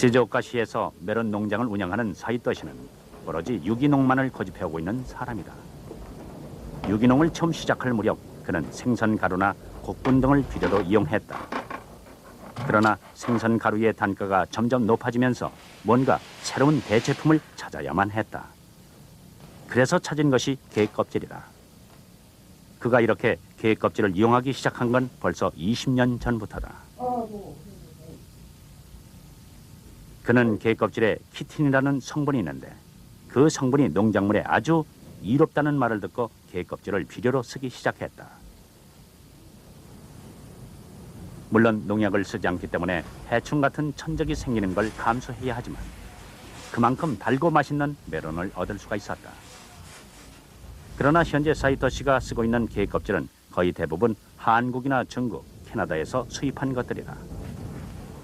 시즈오카시에서 메론 농장을 운영하는 사이토 씨는 오로지 유기농만을 고집해오고 있는 사람이다. 유기농을 처음 시작할 무렵 그는 생선 가루나 곡분 등을 비료로 이용했다. 그러나 생선 가루의 단가가 점점 높아지면서 뭔가 새로운 대체품을 찾아야만 했다. 그래서 찾은 것이 게 껍질이다. 그가 이렇게 게 껍질을 이용하기 시작한 건 벌써 20년 전부터다. 그는 게 껍질에 키틴이라는 성분이 있는데 그 성분이 농작물에 아주 이롭다는 말을 듣고 게 껍질을 비료로 쓰기 시작했다. 물론 농약을 쓰지 않기 때문에 해충 같은 천적이 생기는 걸 감수해야 하지만 그만큼 달고 맛있는 메론을 얻을 수가 있었다. 그러나 현재 사이토 씨가 쓰고 있는 게 껍질은 거의 대부분 한국이나 중국, 캐나다에서 수입한 것들이다.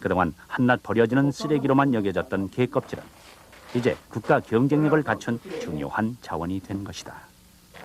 그동안 한낱 버려지는 쓰레기로만 여겨졌던 게 껍질은 이제 국가 경쟁력을 갖춘 중요한 자원이 된 것이다.